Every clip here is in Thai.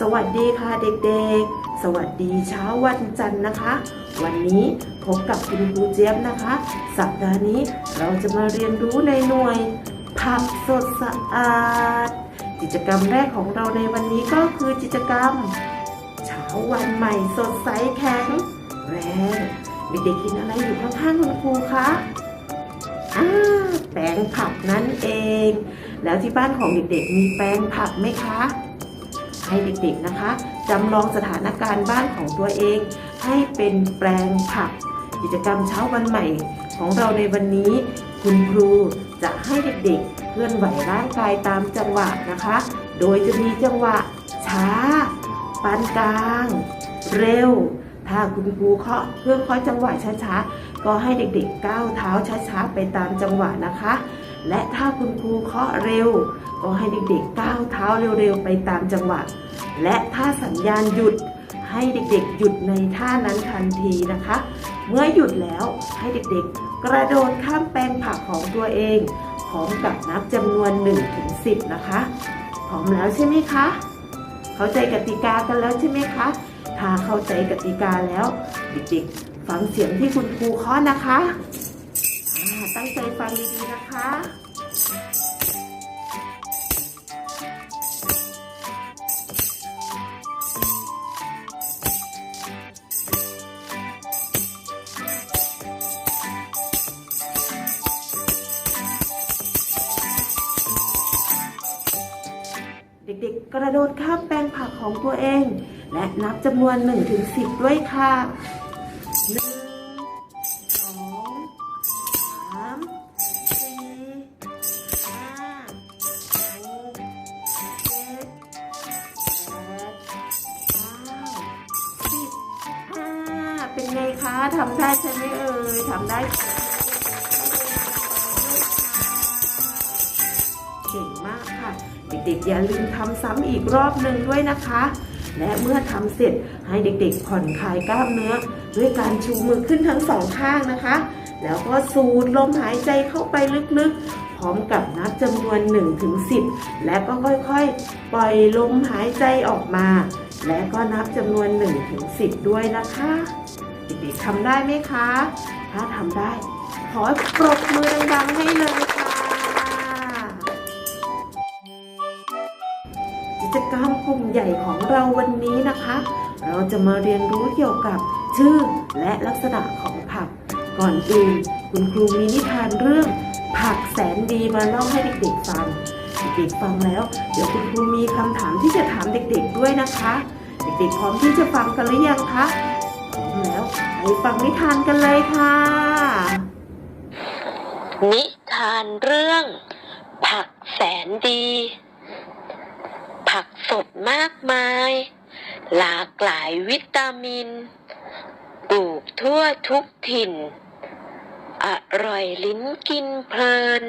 สวัสดีค่ะเด็กๆ สวัสดีเช้าวันจันทร์นะคะ วันนี้พบกับคุณครูเจี๊ยบนะคะ สัปดาห์นี้เราจะมาเรียนรู้ในหน่วย ผักสดสะอาด กิจกรรมแรกของเราในวันนี้ก็คือกิจกรรม เช้าวันใหม่สดใสแข็งแรงเด็กๆกินอะไรอยู่ข้างๆคุณครูคะอ่าแปลงผักนั่นเอง แล้วที่บ้านของเด็กๆมีแปลงผักไหมคะ ให้เด็กๆนะคะจำลองสถานการณ์บ้านของตัวเอง ให้เป็นแปลงผัก กิจกรรมเช้าวันใหม่ของเราในวันนี้ คุณครูจะให้เด็กๆเคลื่อนไหวร่างกายตามจังหวะนะคะ โดยจะมีจังหวะช้า ปานกลาง เร็ว ถ้าคุณครูเคาะเครื่อเคาะจังหวะช้าๆ ก็ให้เด็กๆก้าวเท้าช้าๆไปตามจังหวะนะคะ และถ้าคุณครูเคาะเร็ว ก็ให้เด็กๆก้าวเท้าเร็วๆไปตามจังหวะ และถ้าสัญญาณหยุดให้เด็กๆ หยุดในท่านั้นทันทีนะคะ เมื่อหยุดแล้วให้เด็กๆ กระโดดข้ามแปลงผักของตัวเองพร้อมกับนับจำนวน1ถึง10 นะคะ พร้อมแล้วใช่ไหมคะ เข้าใจกติกากันแล้วใช่ไหมคะ ถ้าเข้าใจกติกาแล้ว เด็กๆ ฟังเสียงที่คุณครูเคาะนะคะ ตั้งใจฟังดีๆนะคะ เด็กๆ กระโดดข้ามแปลงผักของตัวเอง และนับจำนวน1ถึง10 ด้วยค่ะ1 2 3 4 5 6 7 8 9 10 5เป็นไงคะทำได้ใช่ไหมเอ่ยทำได้ ด็กๆ อย่าลืมทำซ้ำอีกรอบหนึ่งด้วยนะคะ และเมื่อทำเสร็จให้เด็กๆ ผ่อนคลายกล้ามเนื้อ ด้วยการชูมือขึ้นทั้งสองข้างนะคะ แล้วก็สูดลมหายใจเข้าไปลึกๆ พร้อมกับนับจำนวน1ถึง10 และก็ค่อยๆ ปล่อยลมหายใจออกมา และก็นับจำนวน1ถึง10 ด้วยนะคะ เด็กๆทำได้ไหมคะ ถ้าทำได้ขอปรบมือดังๆให้เลย ใหญ่ของเราวันนี้นะคะ เราจะมาเรียนรู้เกี่ยวกับชื่อและลักษณะของผัก ก่อนอื่นคุณครูมีนิทานเรื่อง ผักแสนดีมาเล่าให้เด็กๆฟัง เด็กๆฟังแล้ว เดี๋ยวคุณครูมีคำถามที่จะถามเด็กๆด้วยนะคะ เด็กๆพร้อมที่จะฟังกันหรือยังคะพร้อมแล้วไปฟังนิทานกันเลยค่ะ นิทานเรื่อง ผักแสนดี สดมากมาย หลากหลายวิตามิน ปลูกทั่วทุกถิ่น อร่อยลิ้นกินเพลิน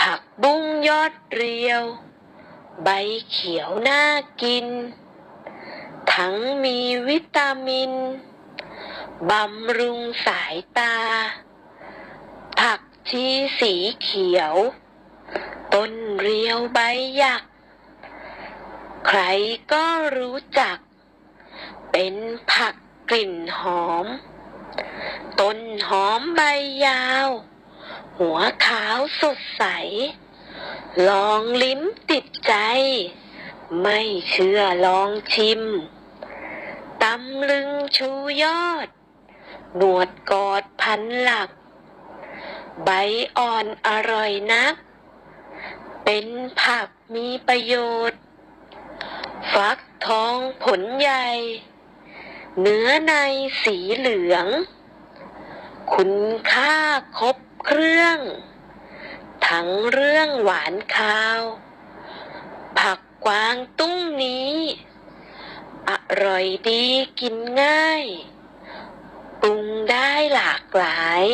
ผักบุ้งยอดเรียว ใบเขียวน่ากิน ทั้งมีวิตามิน บำรุงสายตา ผักชีสีเขียว ต้นเรียวใบหยัก ใครก็รู้จัก เป็นผักกลิ่นหอม ต้นหอมใบยาว หัวขาวสดใส ลองลิ้มติดใจ ไม่เชื่อลองชิมตำลึงชูยอด หนวดกอดพันหลัก ใบอ่อนอร่อยนัก เป็นผักมีประโยชน์ ฟักทองผลใหญ่ เนื้อในสีเหลือง คุณค่าครบเครื่อง ทั้งเรื่องหวานคาว ผักกวางตุ้งนี้ อร่อยดีกินง่าย ปรุงได้หลากหลาย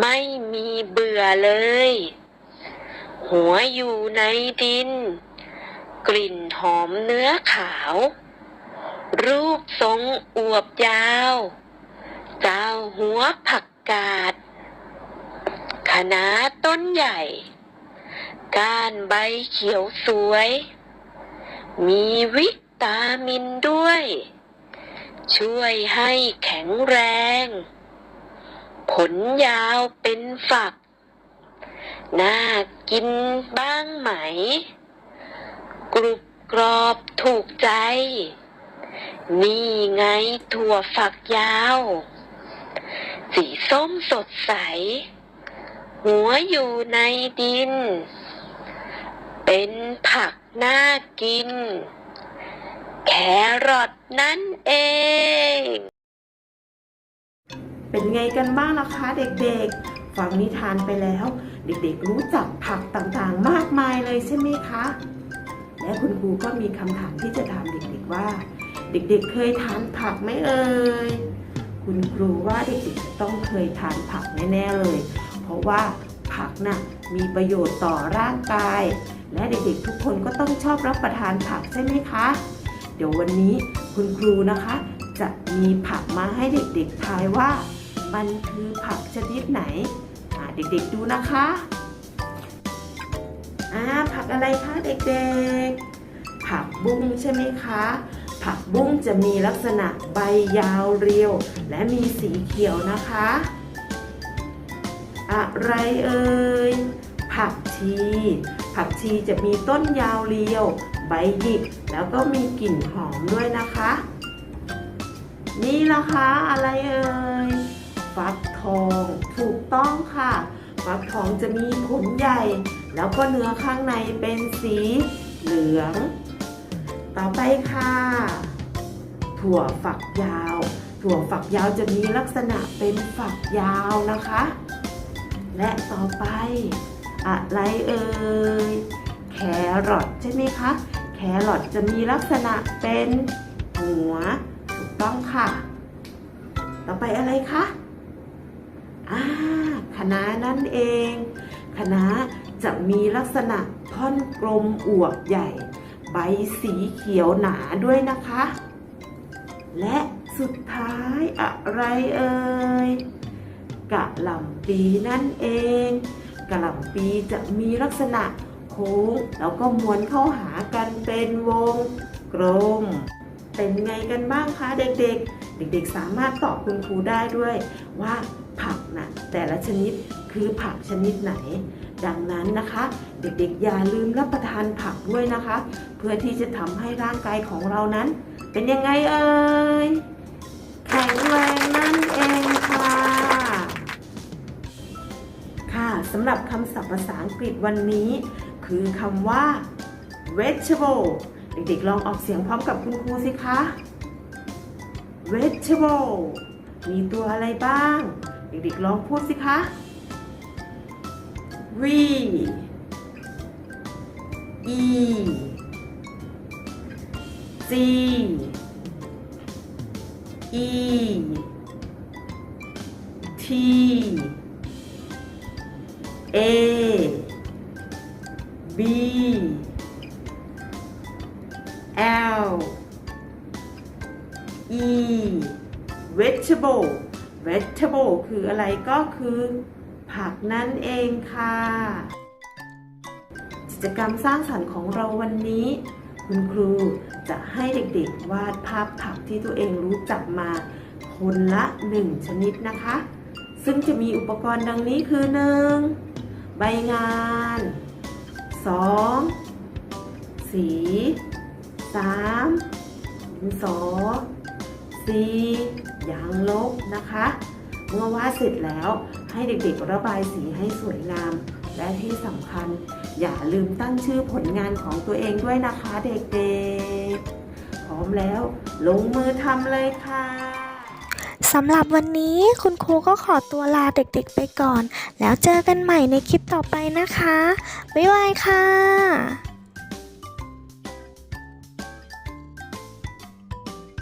ไม่มีเบื่อเลย หัวอยู่ในดิน กลิ่นหอมเนื้อขาว รูปทรงอวบยาว เจ้าหัวผักกาดคณะต้นใหญ่ ก้านใบเขียวสวย มีวิตามินด้วย ช่วยให้แข็งแรง ผลยาวเป็นฝัก น่ากินบ้างไหม กรุบกรอบถูกใจ นี่ไงถั่วฝักยาว สีส้มสดใส หัวอยู่ในดิน เป็นผักน่ากิน แครอทนั่นเอง เป็นไงกันบ้างล่ะคะเด็กๆ ฟังนิทานไปแล้ว เด็กๆรู้จักผักต่างๆ มากมายเลยใช่ไหมคะ และคุณครูก็มีคำถามที่จะถามเด็กๆว่า เด็กๆเคยทานผักไหมเอ่ยคุณครูว่าเด็กๆต้องเคยทานผักแน่ๆเลย เพราะว่าผักน่ะมีประโยชน์ต่อร่างกาย และเด็กๆทุกคนก็ต้องชอบรับประทานผักใช่ไหมคะ เดี๋ยววันนี้คุณครูนะคะ จะมีผักมาให้เด็กๆทายว่า มันคือผักชนิดไหนเด็กๆดูนะคะ อ่าผักอะไรคะเด็กๆ ผักบุ้งใช่ไหมคะ ผักบุ้งจะมีลักษณะใบยาวเรียว และมีสีเขียวนะคะ อะไรเอ่ย ผักชี ผักชีจะมีต้นยาวเรียว ใบหยิก แล้วก็มีกลิ่นหอมด้วยนะคะ นี่ละคะ อะไรเอ่ย ฟักทอง ถูกต้องค่ะ ฟักทองจะมีผลใหญ่ แล้วก็เนื้อข้างในเป็นสีเหลือง ต่อไปค่ะ ถั่วฝักยาว ถั่วฝักยาวจะมีลักษณะเป็นฝักยาวนะคะ และต่อไป อะไรเอ่ย แครอทใช่ไหมคะ แครอทจะมีลักษณะเป็นหัว ถูกต้องค่ะ ต่อไปอะไรคะ อ่า คณะนั่นเอง คณะจะมีลักษณะท่อนกลมอวบใหญ่ ใบสีเขียวหนาด้วยนะคะ และสุดท้ายอะไรเอ่ยกะหล่ำปีนั่นเอง กะหล่ำปีจะมีลักษณะโค้งแล้วก็ม้วนเข้าหากันเป็นวงกลม เป็นไงกันบ้างคะเด็กๆ เด็กๆสามารถตอบคุณครูได้ด้วยว่า นะแต่ละชนิดคือผักชนิดไหน ดังนั้นนะคะ เด็กๆอย่าลืมรับประทานผักด้วยนะคะ เพื่อที่จะทำให้ร่างกายของเรานั้น เป็นยังไงเอ่ยแข็งแรงนั่นเองค่ะ ค่ะสำหรับคำศัพท์ภาษาอังกฤษวันนี้ คือคำว่า vegetable เด็กๆ ลองออกเสียงพร้อมกับคุณครูสิคะ vegetable มีตัวอะไรบ้าง เด็กๆลองพูดสิคะ v e c e t a b L E vegetable vegetable คืออะไรก็คือผักนั่นเองค่ะ กิจกรรมสร้างสรรค์ของเราวันนี้ คุณครูจะให้เด็กๆ วาดภาพผักที่ตัวเองรู้จักมาคนละหนึ่งชนิดนะคะ ซึ่งจะมีอุปกรณ์ดังนี้คือ 1. ใบงาน 2. สี 3. ดินสอ 4. ยางลบนะคะ เมื่อวาดเสร็จแล้วให้เด็กๆระบายสีให้สวยงาม และที่สำคัญ อย่าลืมตั้งชื่อผลงานของตัวเองด้วยนะคะเด็กๆ พร้อมแล้วลงมือทำเลยค่ะสำหรับวันนี้คุณครูก็ขอตัวลาเด็กๆไปก่อน แล้วเจอกันใหม่ในคลิปต่อไปนะคะ บ๊ายบายค่ะ